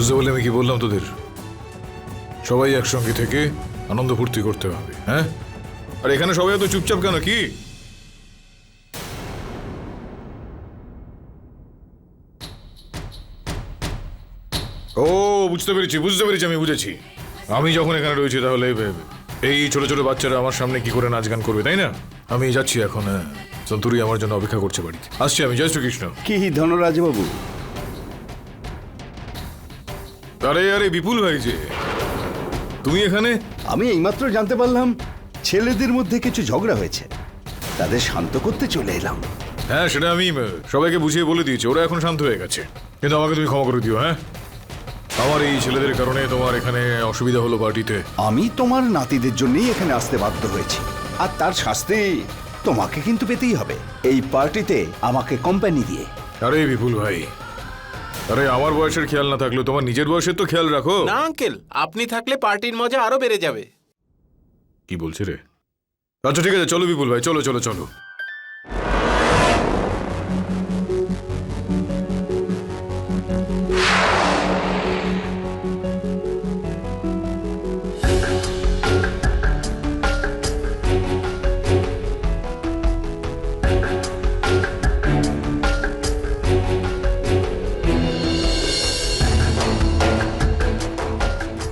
বুঝতে পারলে আমি কি বললাম তোদের? সবাই একসঙ্গে থেকে আনন্দ ফুর্তি করতে হবে হ্যাঁ? আর এখানে সবাই এত চুপচাপ কেন, কি? ও, বুঝতে পেরেছি বুঝতে পেরেছি, আমি বুঝেছি। আমি যখন এখানে রয়েছি তাহলে এই ছোট ছোট বাচ্চারা আমার সামনে কি করে নাচ গান করবে, তাই না? আমি যাচ্ছি এখন সন্তুরি আমার জন্য অপেক্ষা করছে বাড়িতে। আসছি আমি, জয় শ্রীকৃষ্ণ। কি ধনরাজ বাবু? আরে আরে বিপুল ভাই যে। তুমি এখানে? আমি এইমাত্র জানতে পারলাম ছেলেদের মধ্যে কিছু ঝগড়া হয়েছে। তাদের শান্ত করতে চলে এলাম। হ্যাঁ সেটা আমি সবাইকে বুঝিয়ে বলে দিয়েছি ওরা এখন শান্ত হয়ে গেছে। কিন্তু আমাকে তুমি ক্ষমা করে দিও হ্যাঁ? আমার এই ছেলেদের কারণে তোমার এখানে অসুবিধা হলো পার্টিতে। আমি তোমার নাতিদের জন্যই এখানে আসতে বাধ্য হয়েছি। আর তার শাস্তি তোমাকে কিন্তু পেতেই হবে। এই পার্টিতে আমাকে কোম্পানি দিয়ে। আরে বিপুল ভাই আরে আমার বয়সের খেয়াল না থাকলেও তোমার নিজের বয়সের তো খেয়াল রাখো। না আঙ্কেল আপনি থাকলে পার্টির মজা আরও বেড়ে যাবে। কি বলছে রে? আচ্ছা ঠিক আছে চলো বিপুল ভাই চলো চলো চলো।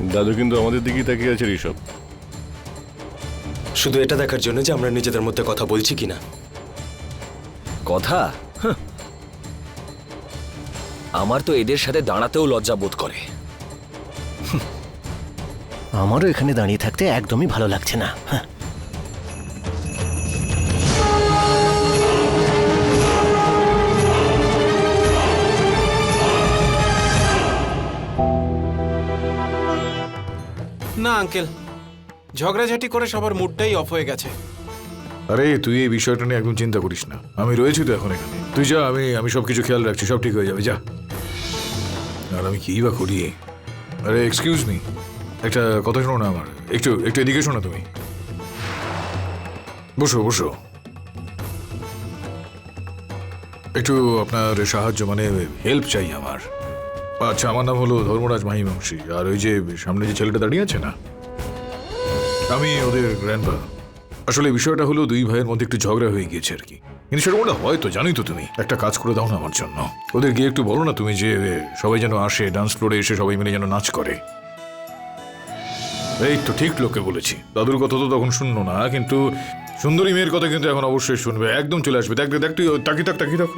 দাদু কিন্তু আমাদের দিকেই তাকিয়ে আছে ঋষভ শুধু এটা দেখার জন্য যে আমরা নিজেদের মধ্যে কথা বলছি কিনা কথা হাহ। আমার তো এদের সাথে দাঁড়াতেও লজ্জা বোধ করে। আমারও এখানে দাঁড়িয়ে থাকতে একদমই ভালো লাগছে না হ্যাঁ। না, আঙ্কেল। ঝগড়াঝাটি করে সবার মুডটাই অফ হয়ে গেছে। আরে, তুই এই বিষয়টা নিয়ে একদম চিন্তা করিস না। আমি রয়েছি তো এখন এখানে। তুই যা, আমি আমি সব কিছু খেয়াল রাখছি, সব ঠিক হয়ে যাবে, যা। আর আমি কি বা করি? আরে এক্সকিউজ মি একটা কথা শোনো না আমার। একটু একটু এদিকে শোনো তুমি। বসো বসো। একটু আপনার সাহায্য মানে হেল্প চাই আমার। আচ্ছা আমার নাম হলো ধর্মরাজ মাহি মাহিবংশী আর ওই যে সামনে যে ছেলেটা দাঁড়িয়ে আছে না? আমি ওদের গ্র্যান্ডপা আসলে বিষয়টা হলো দুই ভাইয়ের মধ্যে একটু ঝগড়া হয়ে গিয়েছে আর কি। কিন্তু সেটা ওটা হয় তো জানোই তো তুমি। একটা কাজ করে দাও না আমার জন্য। ওদের গিয়ে একটু বলো না তুমি যে সবাই যেন আসে ডান্স ফ্লোরে এসে সবাই মিলে যেন নাচ করে। এই তো ঠিক লোকে বলেছি। দাদুর কথা তো তখন শুনলো না কিন্তু সুন্দরী মেয়ের কথা কিন্তু এখন অবশ্যই শুনবে। একদম চলে আসবে। দেখ, দেখ তুই তাকি থাক তাকি থাক।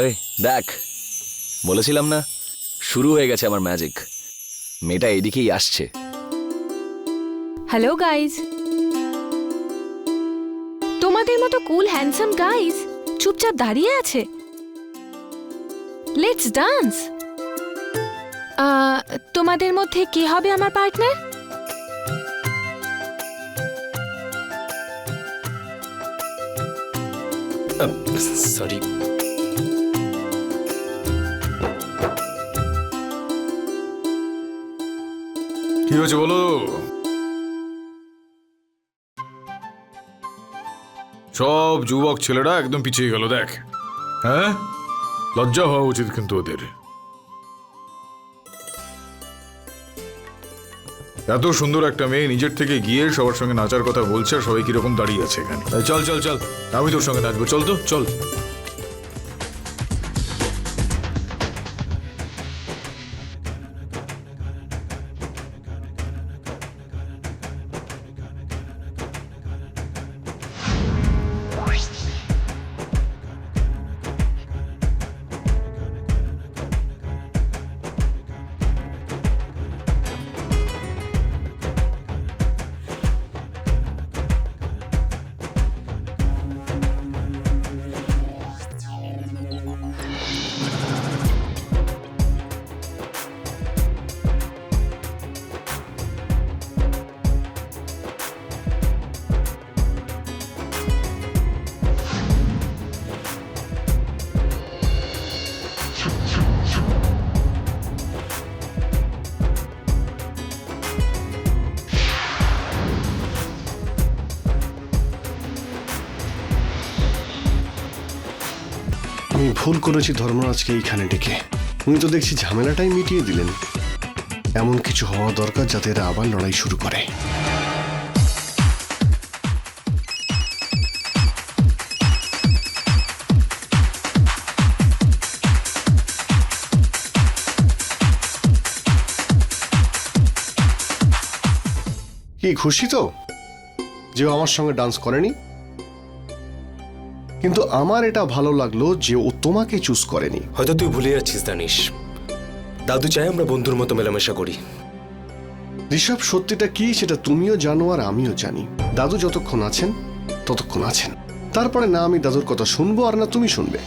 এই দেখ। বলেছিলাম না শুরু হয়ে গেছে আমার ম্যাজিক মেয়েটা এদিকেই আসছে। হ্যালো গাইজ তোমাদের মতো কুল হ্যান্ডসাম গাইজ চুপচাপ দাঁড়িয়ে আছে? লেটস ডান্স তোমাদের মধ্যে কে হবে আমার পার্টনার সরি কি হয়েছে বলো? সব যুবক ছেলেরা একদম পিছিয়ে গেল, দেখ। হ্যাঁ? লজ্জা হওয়া উচিত কিন্তু ওদের। এত সুন্দর একটা মেয়ে নিজের থেকে গিয়ে সবার সঙ্গে নাচার কথা বলছে আর সবাই কীরকম দাঁড়িয়ে আছে এখানে। চল চল চল, আমি তোর সঙ্গে নাচবো। চল তো, চল। ভুল করেছি ধর্মরাজকে এইখানে ডেকে। উনি তো দেখছি ঝামেলাটাই মিটিয়ে দিলেন। এমন কিছু হওয়া দরকার যাতে এরা আবার লড়াই শুরু করে। কি, খুশি তো? যে আমার সঙ্গে ডান্স করেনি? কিন্তু আমার এটা ভালো লাগল যে ও তোমাকে চুজ করেনি। হয়তো তুই ভুলে যাচ্ছিস দানিশ। দাদু চাই আমরা বন্ধুর মতো মেলামেশা করি। ঋষভ সত্যিটা কি সেটা তুমিও জানো আর আমিও জানি। দাদু যতক্ষণ আছেন ততক্ষণ আছেন। তারপরে না আমি দাদুর কথা শুনব আর না তুমি শুনবে।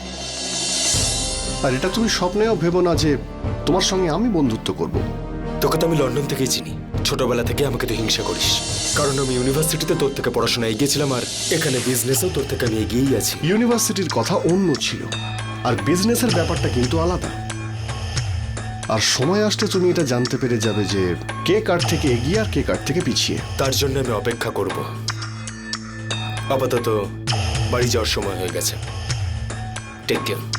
আর এটা তুমি স্বপ্নেও ভেবো না যে তোমার সঙ্গে আমি বন্ধুত্ব করব। তোকে তো আমি লন্ডন থেকেই চিনি। ছোটবেলা থেকে আমাকে তুই হিংসা করিস। কারণ আমি ইউনিভার্সিটিতে তোর থেকে পড়াশোনা এগিয়েছিলাম আর এখানে বিজনেসও তোর থেকে আমি এগিয়েই আছি। ইউনিভার্সিটির কথা অন্য ছিল। আর বিজনেসের ব্যাপারটা কিন্তু আলাদা। আর সময় আসলে তুমি এটা জানতে পেরে যাবে যে কে কার থেকে এগিয়ে আর কে কার থেকে পিছিয়ে। তার জন্য আমি অপেক্ষা করব। আপাতত বাড়ি যাওয়ার সময় হয়ে গেছে। টেক কেয়ার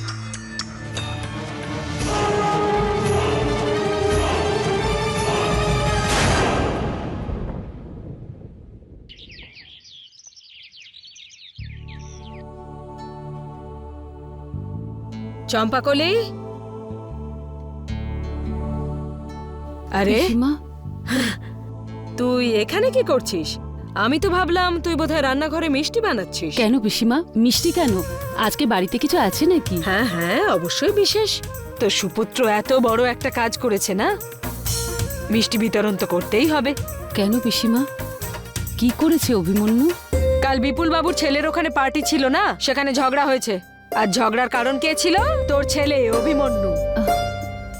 চম্পাকলি আরে পিসিমা তুই এখানে কি করছিস? আমি তো ভাবলাম তুই বোধহয় রান্নাঘরে মিষ্টি বানাচ্ছিস। কেন পিসিমা মিষ্টি কেন? আজকে বাড়িতে কিছু আছে নাকি? হ্যাঁ হ্যাঁ অবশ্যই বিশেষ। তো সুপুত্র এত বড় একটা কাজ করেছে না? মিষ্টি বিতরণ তো করতেই হবে। কেন পিসিমা কি করেছে অভিমন্যু? কাল বিপুল বাবুর ছেলের ওখানে পার্টি ছিল না? সেখানে ঝগড়া হয়েছে। আর ঝগড়ার কারণ কে ছিল? তোর ছেলে অভিমন্যু।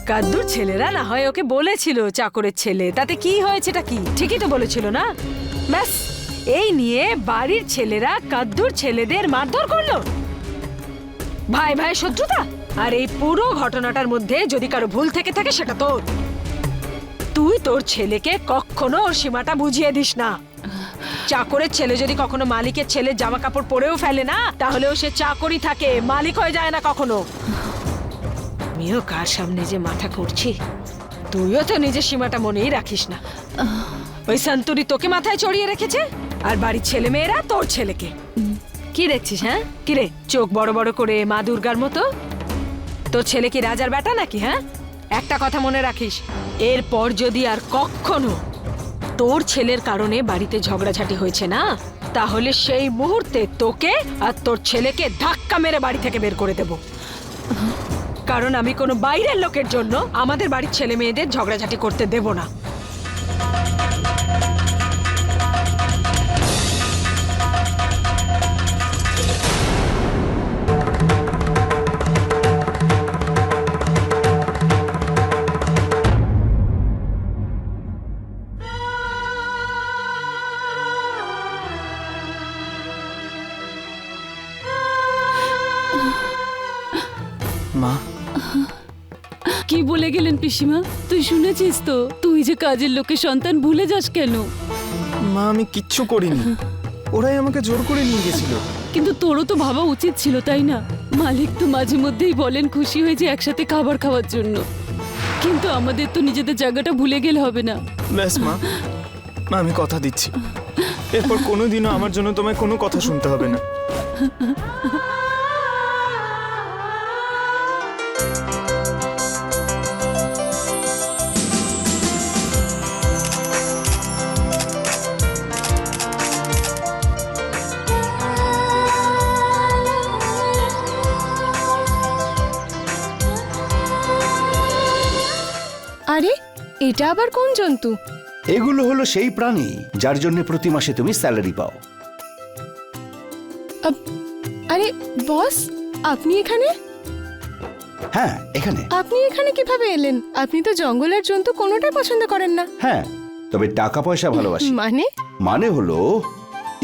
কাদ্দুর ছেলেরা না হয় ওকে বলেছিল চাকরের ছেলে। তাতে কি হয়েছেটা কি? ঠিকই তো বলেছিল না? ব্যাস এই নিয়ে বাড়ির ছেলেরা কাদ্দুর ছেলেদের মারধর করল। ভাই ভাই শত্রুতা! আর এই পুরো ঘটনাটার মধ্যে যদি কারও ভুল থেকে থাকে সেটা তোর। তুই তোর ছেলেকে কখনো ওর সীমাটা বুঝিয়ে দিস না। চাকরের ছেলে যদি কখনো মালিকের ছেলে জামা কাপড় পরেও ফেলে না, তাহলেও সে চাকরই থাকে। মালিক হয়ে যায় না কখনো। আমিও কার সামনে যে মাথা করছি তুইও তো নিজের সীমাটা মনেই রাখিস না। ওই সন্তুরি তোকে মাথায় চড়িয়ে রেখেছে? আর বাড়ির ছেলে মেয়েরা তোর ছেলেকে। কি দেখছিস হ্যাঁ? কি রে, চোখ বড় বড় করে মা দুর্গার মতো? তোর ছেলে কি রাজার বেটা নাকি হ্যাঁ? একটা কথা মনে রাখিস, এরপর যদি আর কখনো তোর ছেলের কারণে বাড়িতে ঝগড়াঝাটি হয়েছে না? তাহলে সেই মুহূর্তে তোকে আর তোর ছেলেকে ধাক্কা মেরে বাড়ি থেকে বের করে দেব। কারণ আমি কোনো বাইরের লোকের জন্য আমাদের বাড়ির ছেলে মেয়েদের ঝগড়াঝাটি করতে দেব না। মা। কি বলে গেলেন পিসিমা? তুই শুনেছিস তো? তুই যে কাজের লোকের সন্তান ভুলে যাস কেন? মা আমি কিচ্ছু করিনি। ওরাই আমাকে জোর করে নিয়ে গেছিল। কিন্তু তোরও তো ভাবা উচিত ছিল তাই না? মালিক তো মাঝে মধ্যেই বলেন খুশি হয়েছে একসাথে খাবার খাওয়ার জন্য। কিন্তু আমাদের তো নিজেদের জায়গাটা ভুলে গেলে হবে না। ব্যাস মা মা আমি কথা দিচ্ছি। এরপর কোনোদিনও আমার জন্য তোমায় কোনো কথা শুনতে হবে না। এটা আবার কোন জন্তু? এগুলো হলো সেই প্রাণী যার জন্য প্রতি মাসে তুমি স্যালারি পাও। আরে বস আপনি এখানে? হ্যাঁ এখানে। আপনি এখানে কীভাবে এলেন? আপনি তো জঙ্গলের জন্তু কোনোটাই পছন্দ করেন না। হ্যাঁ তবে টাকা পয়সা ভালোবাসি। মানে? মানে হলো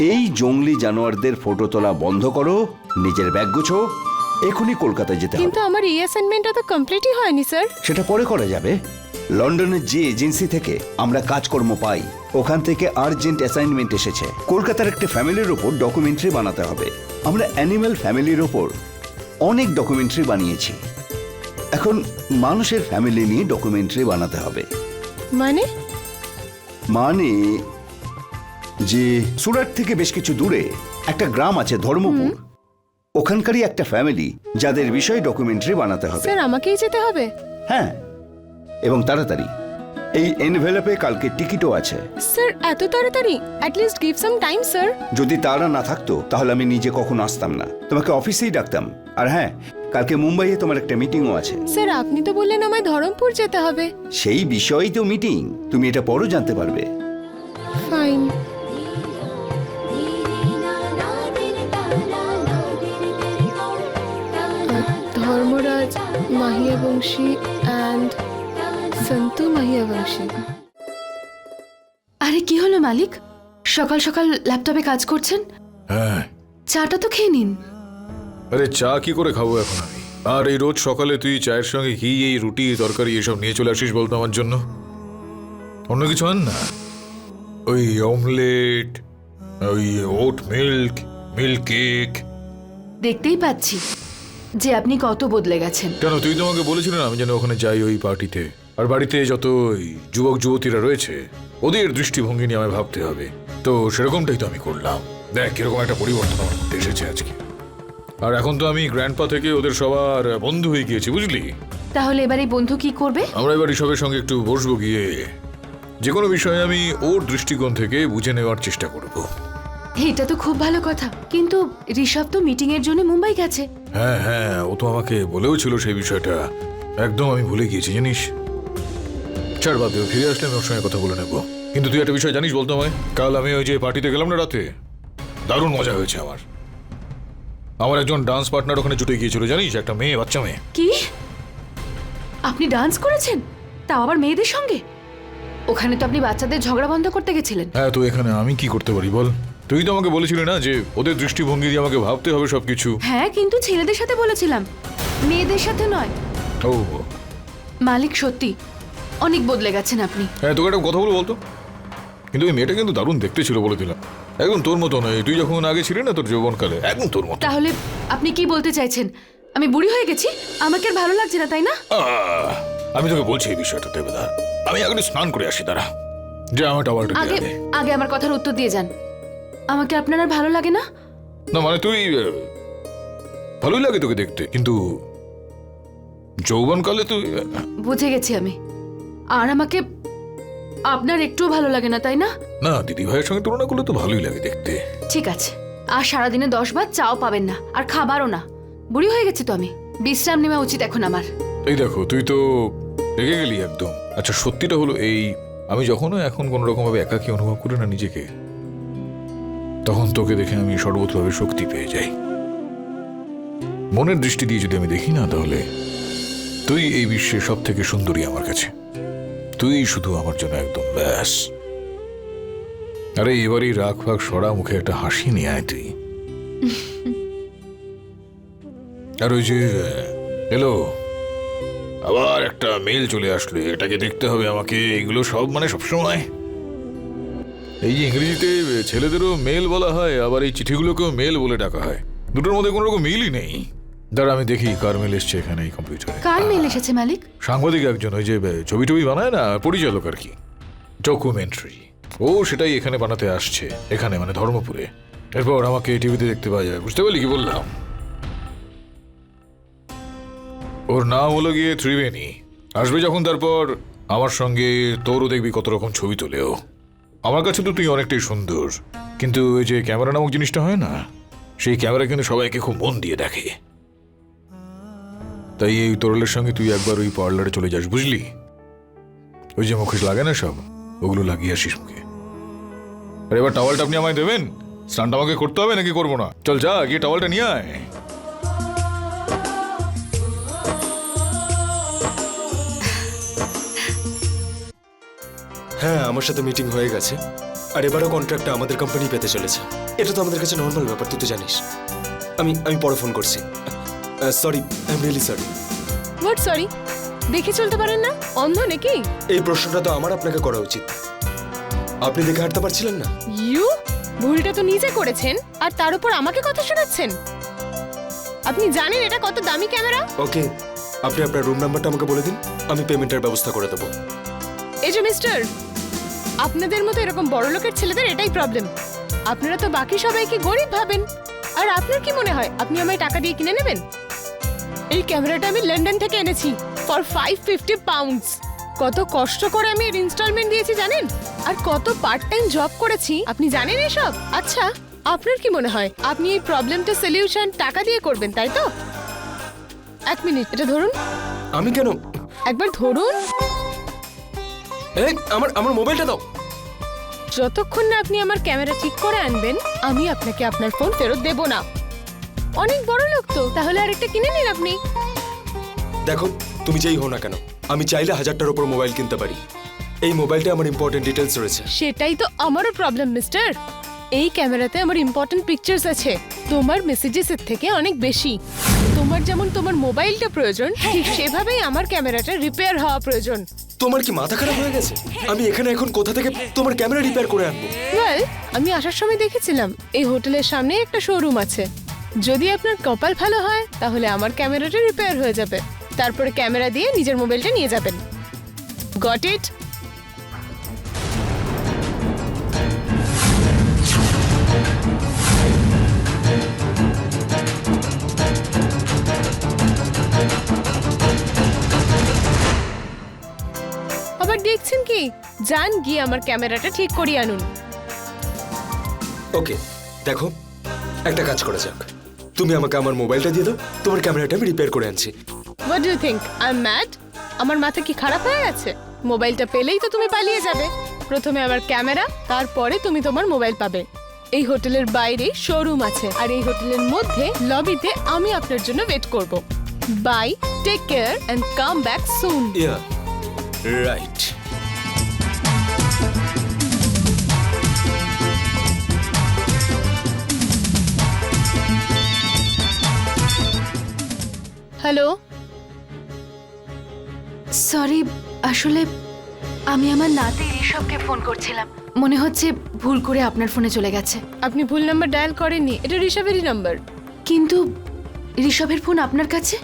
এই জঙ্গলি জানোয়ারদের ফটো তোলা বন্ধ করো নিজের ব্যাগ গুছো এখনই কলকাতায় যেতে হবে। কিন্তু আমার এই অ্যাসাইনমেন্টটা তো কমপ্লিটই হয়নি স্যার সেটা পরে করা যাবে। লন্ডনের যে এজেন্সি থেকে আমরা কাজকর্ম পাই ওখান থেকে আর্জেন্ট অ্যাসাইনমেন্ট এসেছে। কলকাতার একটা ফ্যামিলির ওপর ডকুমেন্টারি বানাতে হবে। আমরা অ্যানিম্যাল ফ্যামিলির ওপর অনেক ডকুমেন্টারি বানিয়েছি। এখন মানুষের ফ্যামিলি নিয়ে ডকুমেন্টারি বানাতে হবে। মানে? মানে যে সুরাট থেকে বেশ কিছু দূরে একটা গ্রাম আছে ধর্মপুর। ওখানকারই একটা ফ্যামিলি যাদের বিষয়ে ডকুমেন্টারি বানাতে হবে। স্যার আমাকেই যেতে হবে? হ্যাঁ। এবং তাড়াতাড়ি। এই এনভেলপে কালকে টিকিটও আছে। স্যার এত তাড়াতাড়ি? At least give some time sir যদি তারা না থাকতো তাহলে আমি নিজে কখনো আসতাম না। তোমাকে অফিসেই ডাকতাম। আর হ্যাঁ কালকে মুম্বাইয়ে তোমার একটা মিটিংও আছে। স্যার আপনি তো বললেন আমায় ধরমপুর যেতে হবে। সেই বিষয়েই তো মিটিং তুমি এটা পরও জানতে পারবে। ফাইন ধর্মরাজ মাহিয়া বংশী অ্যান্ড সন্তু মাহিয়া বংশী আরে কি হলো মালিক? সকাল সকাল ল্যাপটপে কাজ করছেন? হ্যাঁ। চাটা তো খেয়ে নিন। আরে চা কি করে খাব এখন আমি? আর এই রোজ সকালে তুই চায়ের সঙ্গে ঘি এই রুটি তরকারি এসব নিয়ে চলে আসিস বলতো আমার জন্য? অন্য কিছু আন না? ওই অমলেট ওই ওট মিল্ক মিল্ক কেক। দেখতেই পাচ্ছি যে আপনি কত বদলে গেছেন। কেন তুই তো আমাকে বলেছিলি না আমি যেন ওখানে যাই ওই পার্টিতে? আর বাড়িতে যত যুবক যুবতীরা রয়েছে ওদের দৃষ্টিভঙ্গি নিয়ে আমায় ভাবতে হবে। তো সেরকমটাই তো আমি করলাম। দেখ কীরকম একটা পরিবর্তন আমার মধ্যে এসেছে আজকে। আর এখন তো আমি গ্র্যান্ডপা থেকে ওদের সবার বন্ধু হয়ে গিয়েছি বুঝলি? তাহলে এবার এই বন্ধু কি করবে? আমরা এবার ঋষভের সঙ্গে একটু বসবো গিয়ে। যে কোনো বিষয়ে আমি ওর দৃষ্টিকোণ থেকে বুঝে নেওয়ার চেষ্টা করব। এটা তো খুব ভালো কথা। কিন্তু ঋষভ তো মিটিং এর জন্য মুম্বাই গেছে। হ্যাঁ হ্যাঁ ও তো আমাকে বলেও ছিল সেই বিষয়টা। একদম আমি ভুলে গিয়েছি জানিস? ছাড় বাদ দেও ফিরে আসলে আমি ওর সঙ্গে কথা বলে নেব। কিন্তু তুই একটা বিষয় জানিস বলতো আমায়? কাল আমি ওই যে পার্টিতে গেলাম না রাতে? দারুণ মজা হয়েছে আমার। আমার একজন ডান্স পার্টনার ওখানে জুটে গিয়েছিল জানিস? একটা মেয়ে বাচ্চা মেয়ে। কি? আপনি ডান্স করেছেন? তাও আবার মেয়েদের সঙ্গে? ওখানে তো আপনি বাচ্চাদের ঝগড়া বন্ধ করতে গেছিলেন। হ্যাঁ তো এখানে আমি কি করতে পারি বল? তুই তো আমাকে বলেছিলি না যে ওদের দৃষ্টিভঙ্গি দিয়ে আমাকে ভাবতে হবে সবকিছু। হ্যাঁ কিন্তু ছেলেদের সাথে বলেছিলাম। মেয়েদের সাথে নয়। ও। মালিক সত্যি। অনেক বদলে গেছেন আপনি। হ্যাঁ তোকে একটা কথা বলব বলতো? কিন্তু ওই মেয়েটা কিন্তু দারুণ দেখতে ছিল বলে দিলাম একদম তোর মতো নয় তুই যখন আগে ছিলি না তোর যৌবনকালে একদম তোর মতো। তাহলে আপনি কি বলতে চাইছেন? আমি বুড়ি হয়ে গেছি? আমাকে আর ভালো লাগছে না তাই না? আহ, আমি তোকে বলছি এই বিষয়টা দেবেদা আমি আগে একটু স্নান করে আসি তারা যে আমার টাওয়ালটা আগে দিয়ে। আগে আমার কথার উত্তর দিয়ে যান। আমাকে আপনার আর ভালো লাগে না? না মানে তুই আহ, ভালোই লাগে তোকে দেখতে কিন্তু যৌবনকালে তুই আহ, বুঝে গেছি আমি। আর আমাকে আপনার একটুও ভালো লাগে না তাই না? না দিদি ভাইয়ের সঙ্গে তুলনা করলে তো ভালোই লাগে দেখতে। ঠিক আছে। আর সারাদিনে দশ বার চাও পাবেন না আর খাবারও না। বুড়ি হয়ে গেছি তো আমি। বিশ্রাম নেওয়া উচিত এখন আমার। এই দেখো তুই তো রেগে গেলি একদম। আচ্ছা সত্যিটা হলো এই আমি যখনও এখন কোনো রকম ভাবে একাকী অনুভব করি না নিজেকে তখন তোকে দেখে আমি সর্বতভাবে শক্তি পেয়ে যাই। মনের দৃষ্টি দিয়ে যদি আমি দেখি না তাহলে তুই এই বিশ্বে সব থেকে সুন্দরী আমার কাছে। তুই শুধু আমার জন্য একদম ব্যাস। আরে এবারই রাগ ফাগ সরা, মুখে একটা হাসি নিয়ে আয় তুই। আর ওই যে, এলো, আবার একটা মেল চলে আসলো, এটাকে দেখতে হবে আমাকে, এগুলো সব মানে সবসময়। এই যে ইংরেজিতে ছেলেদেরও মেল বলা হয়, আবার এই চিঠিগুলোকেও মেল বলে ডাকা হয়। দুটোর মধ্যে কোনো রকম মিলই নেই। দাঁড়া আমি দেখি কার মেল এসছে এখানে এই কম্পিউটারে কার মেল এসেছে মালিক? সাংবাদিক একজন ওই যে ছবি টবি বানায় না পরিচালক আর কি। ডকুমেন্টারি ও সেটাই এখানে বানাতে আসছে এখানে মানে ধর্মপুরে। এরপর আমাকে টিভিতে দেখতে পাওয়া যায়। বুঝতে পারলি কি বললাম? ওর নাম হলো গিয়ে ত্রিবেণী। আসবে যখন তারপর আমার সঙ্গে তোরও দেখবি কত রকম ছবি তোলেও আমার কাছে তো তুই অনেকটাই সুন্দর। কিন্তু ওই যে ক্যামেরা নামক জিনিসটা হয় না সেই ক্যামেরা কিন্তু সবাইকে খুব মন দিয়ে দেখে। তাই এই তরলের সঙ্গে তুই একবার ওই পার্লারে চলে যাস, বুঝলি? ওই যে মুখোশ লাগে না সব, ওগুলো লাগিয়ে আসিস মুখে। আর এবার টাওয়ালটা আপনি আমায় দেবেন? স্নানটা আমাকে করতে হবে নাকি করব না? চল যা, গিয়ে টাওয়ালটা নিয়ে আয়। হ্যাঁ আমার সাথে মিটিং হয়ে গেছে। আর এবারও কন্ট্রাক্টটা আমাদের কোম্পানি পেতে চলেছে। এটা তো আমাদের কাছে নর্মাল ব্যাপার, তুই তো জানিস। আমি আমি পরে ফোন করছি। Sorry I am really sorry what sorry দেখে চলতে পারেন না? অন্ধ নাকি? এই প্রশ্নটা তো আমার আপনাকে করা উচিত। আপনি দেখে হাঁটতে পারছিলেন না? ইউ ভুলটা তো নিজে করেছেন আর তার উপর আমাকে কথা শোনাচ্ছেন? আপনি জানেন এটা কত দামি ক্যামেরা? ওকে আপনি আপনার রুম নাম্বারটা আমাকে বলে দিন আমি পেমেন্টের ব্যবস্থা করে দেবো। এই যে মিস্টার আপনাদের মতো এরকম বড় লোকের ছেলেদের এটাই প্রবলেম আপনারা তো বাকি সবাইকে গরিব ভাবেন। আর আপনার কি মনে হয় আপনি আমায় টাকা দিয়ে কিনে নেবেন? এই ক্যামেরাটা আমি লন্ডন থেকে এনেছি ফর ফাইভ ফিফটি পাউন্ডস কত কষ্ট করে আমি এর ইনস্টলমেন্ট দিয়েছি জানেন? আর কত পার্ট টাইম জব করেছি আপনি জানেন এসব? আচ্ছা আপনার কি মনে হয় আপনি এই প্রবলেমটা সলিউশন টাকা দিয়ে করবেন তাই তো? এক মিনিট এটা ধরুন। আমি কেন? একবার ধরুন। এই আমার আমার মোবাইলটা দাও। যতক্ষণ না আপনি আমার ক্যামেরা ঠিক করে আনবেন আমি আপনাকে আপনার ফোন ফেরত দেব না। অনেক বড় লোক তো তাহলে আরেকটা কিনে নিন আপনি। দেখো তুমি যেই হো না কেন আমি চাইলে হাজারটার উপর মোবাইল কিনতে পারি। এই মোবাইলটা আমার ইম্পর্টেন্ট ডিটেলস রয়েছে। সেটাই তো আমারও প্রবলেম মিস্টার এই ক্যামেরাতে আমার ইম্পর্টেন্ট পিকচার্স আছে। তোমার মেসেজেস এর থেকে অনেক বেশি। তোমার যেমন তোমার মোবাইলটা প্রয়োজন ঠিক সেভাবেই আমার ক্যামেরাটা রিপেয়ার হওয়া প্রয়োজন। তোমার কি মাথা খারাপ হয়ে গেছে? আমি এখানে এখন কোথা থেকে তোমার ক্যামেরা রিপেয়ার করে আনব? ওয়েল আমি আসার সময় দেখেছিলাম এই হোটেলের সামনে একটা শোরুম আছে। যদি আপনার কপাল ভালো হয়, তাহলে আমার ক্যামেরাটা রিপেয়ার হয়ে যাবে। তারপরে ক্যামেরা দিয়ে নিজের মোবাইলটা নিয়ে যাবেন। গট ইট আবার দেখছেন কি? যান, গিয়ে আমার ক্যামেরাটা ঠিক করিয়ে আনুন। ওকে দেখো, একটা কাজ করা যাক। তুমি আমাকে আমার মোবাইলটা দিয়ে দাও তোমার ক্যামেরাটা আমি রিপেয়ার করে আনছি। What do think I am mad আমার মাথা কি খারাপ হয়ে গেছে? মোবাইলটা পেলেই তো তুমি পালিয়ে যাবে। প্রথমে আমার ক্যামেরা তারপরে তুমি তোমার মোবাইল পাবে। এই হোটেলের বাইরে শোরুম আছে আর এই হোটেলের মধ্যে লবিতে আমি আপনার জন্য ওয়েট করব। Bye take care and come back soon yeah right hello? Sorry আসলে আমি আমার নাতি ঋষভকে ফোন করছিলাম। মনে হচ্ছে ভুল করে আপনার ফোনে চলে গেছে। আপনি ভুল নাম্বার ডায়াল করেননি এটা ঋষভেরই নাম্বার। কিন্তু ঋষভের ফোন আপনার কাছে?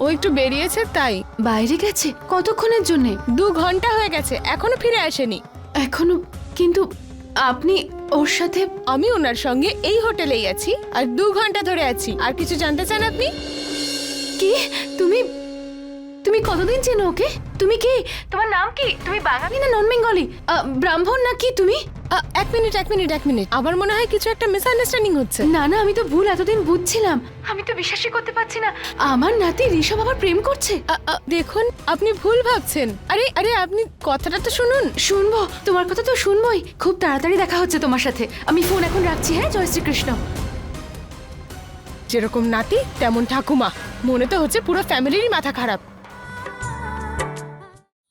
ও একটু বেরিয়েছে তাই। বাইরে গেছে? কতক্ষণের জন্যে? দু ঘণ্টা হয়ে গেছে এখনও ফিরে আসেনি। এখনও কিন্তু আপনি ওর সাথে আমি ওনার সঙ্গে এই হোটেলেই আছি আর দু ঘণ্টা ধরে আছি। আর কিছু জানতে চান আপনি? কি? তুমি তুমি কতদিন চেনো ওকে? তুমি কি তোমার নাম কি? তুমি বাঙালি না নন বেঙ্গলি ব্রাহ্মণ নাকি তুমি? এক মিনিট এক মিনিট এক মিনিট। আমার মনে হয় কিছু একটা মিসআন্ডারস্ট্যান্ডিং হচ্ছে। না না আমি তো ভুল এতদিন বুঝছিলাম। আমি তো বিশ্বাসই করতে পারছি না। আমার নাতি ঋষভ আবার প্রেম করছে। দেখুন আপনি ভুল ভাবছেন। আরে আরে আপনি কথাটা তো শুনুন। শুনব। তোমার কথা তো শুনবোই। খুব তাড়াতাড়ি দেখা হচ্ছে তোমার সাথে। আমি ফোন এখন রাখছি হ্যাঁ জয় শ্রীকৃষ্ণ। যেরকম নাতি তেমন ঠাকুমা মনে তো হচ্ছে পুরো ফ্যামিলিরই মাথা খারাপ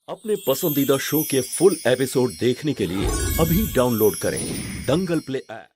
अपने पसंदीदा शो के फुल एपिसोड देखने के लिए अभी डाउनलोड करें दंगल प्ले ऐप